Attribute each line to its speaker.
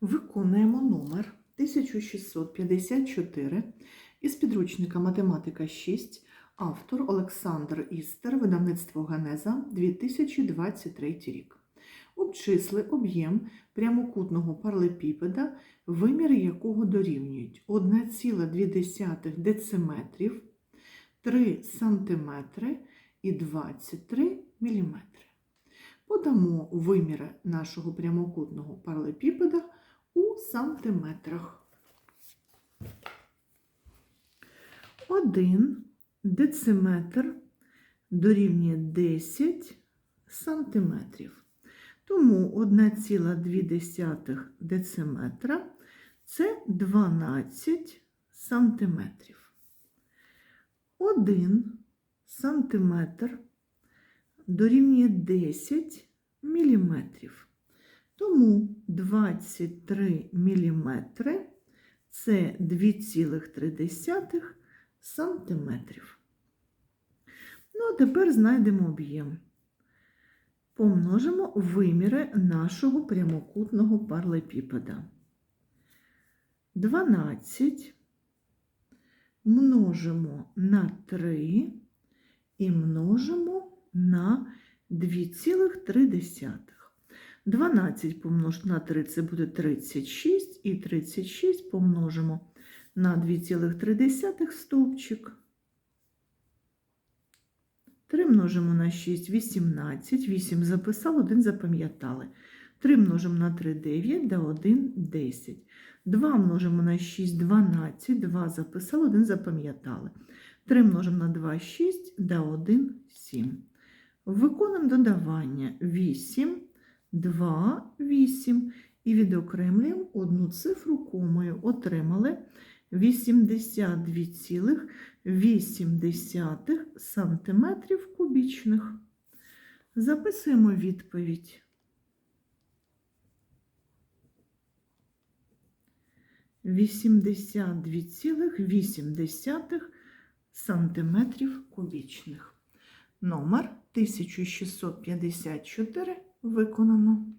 Speaker 1: Виконуємо номер 1654 із підручника Математика 6, автор Олександр Істер, видавництво Генеза 2023 рік. Обчисли об'єм прямокутного паралепіпеда, виміри якого дорівнюють 1,2 дециметрів, 3 см і 23 мм. Подамо виміри нашого прямокутного паралепіпеда у сантиметрах. 1 дециметр дорівнює 10 сантиметрів. Тому 1,2 дециметра це 12 сантиметрів. 1 сантиметр дорівнює 10 міліметрів. Тому 23 міліметри це 2,3 сантиметрів. Ну, а тепер знайдемо об'єм. Помножимо виміри нашого прямокутного паралепіпеда. 12 множимо на 3 і множимо на 2,3. 12 помножити на 3 це буде 36, і 36 помножимо на 2,3 стовпчик. 3 множимо на 6 18, 8 записали, 1 запам'ятали. 3 множимо на 3 9, да 1 10. 2 множимо на 6 12, 2 записали, 1 запам'ятали. 3 множимо на 2 6, да 1 7. Виконуємо додавання 8, 2, 8 і відокремлюємо одну цифру комою. Отримали 82,8 сантиметрів кубічних. Записуємо відповідь. Вісімдесят дві цілих вісім десятих сантиметрів кубічних. Номер 1654 виконано.